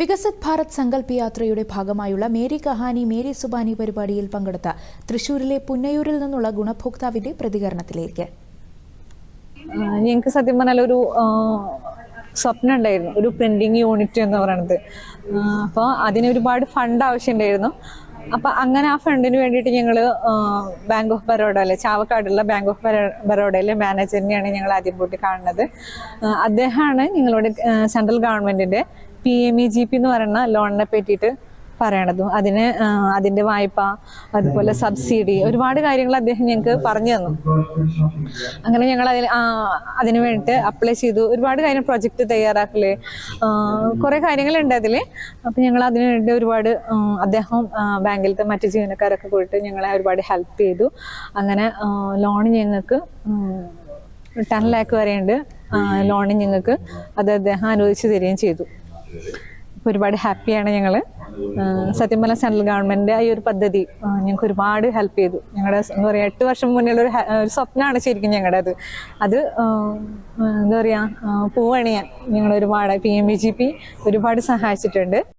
വികസിത് ഭാരത് സങ്കല്പ് യാത്രയുടെ ഭാഗമായുള്ള Mary Kahani Mary Zubani പരിപാടിയിൽ പങ്കെടുത്ത തൃശൂരിലെ പുന്നയൂരിൽ നിന്നുള്ള ഗുണഭോക്താവിന്റെ പ്രതികരണത്തിലേക്ക്. ഞങ്ങൾക്ക് സത്യം പറഞ്ഞാൽ ഒരു സ്വപ്നം ഉണ്ടായിരുന്നു. ഒരു പ്രിന്റിങ് യൂണിറ്റ് എന്ന് പറയുന്നത്. അപ്പോൾ അതിന് ഒരുപാട് ഫണ്ട് ആവശ്യമുണ്ടായിരുന്നു. അപ്പം അങ്ങനെ ആ ഫണ്ടിന് വേണ്ടിയിട്ട് ഞങ്ങൾ ബാങ്ക് ഓഫ് ബറോഡ അല്ലെ ചാവക്കാടുള്ള ബാങ്ക് ഓഫ് ബറോഡയിലെ മാനേജറിനെയാണ് ഞങ്ങൾ ആദ്യം പോയിട്ട് കാണുന്നത്. അദ്ദേഹമാണ് ഞങ്ങളുടെ സെൻട്രൽ ഗവൺമെന്റിന്റെ P M E G P എന്ന് പറയുന്ന ലോണിനെ പറ്റിയിട്ട് പറയണതും അതിന് അതിന്റെ വായ്പ അതുപോലെ സബ്സിഡി ഒരുപാട് കാര്യങ്ങൾ അദ്ദേഹം ഞങ്ങൾക്ക് പറഞ്ഞു തന്നു. അങ്ങനെ ഞങ്ങൾ അതിൽ അതിന് വേണ്ടിയിട്ട് അപ്ലൈ ചെയ്തു. ഒരുപാട് കാര്യം പ്രൊജക്ട് തയ്യാറാക്കൽ കുറേ കാര്യങ്ങളുണ്ട് അതിൽ അപ്പം ഞങ്ങൾ അതിന് വേണ്ടി ഒരുപാട് അദ്ദേഹം ബാങ്കിലത്തെ മറ്റു ജീവനക്കാരൊക്കെ പോയിട്ട് ഞങ്ങളെ ഒരുപാട് ഹെൽപ്പ് ചെയ്തു. അങ്ങനെ ലോൺ ഞങ്ങൾക്ക് ടെൻ ലാക്ക് വരെയുണ്ട്. ലോൺ ഞങ്ങൾക്ക് അത് അദ്ദേഹം അനുവദിച്ചു തരികയും ചെയ്തു. ഒരുപാട് ഹാപ്പിയാണ് ഞങ്ങൾ സത്യം പറഞ്ഞ സെൻട്രൽ ഗവൺമെന്റ് ഈ ഒരു പദ്ധതി ആ, ഞങ്ങൾക്ക് ഒരുപാട് ഹെൽപ്പ് ചെയ്തു. ഞങ്ങളുടെ എന്താ പറയുക എട്ട് വർഷം മുന്നിലുള്ള ഒരു സ്വപ്നമാണ് ശരിക്കും ഞങ്ങളുടെ അത്. അത് എന്താ പറയുക പൂവണിയാൻ ഞങ്ങൾ ഒരുപാട് P M B G P ഒരുപാട് സഹായിച്ചിട്ടുണ്ട്.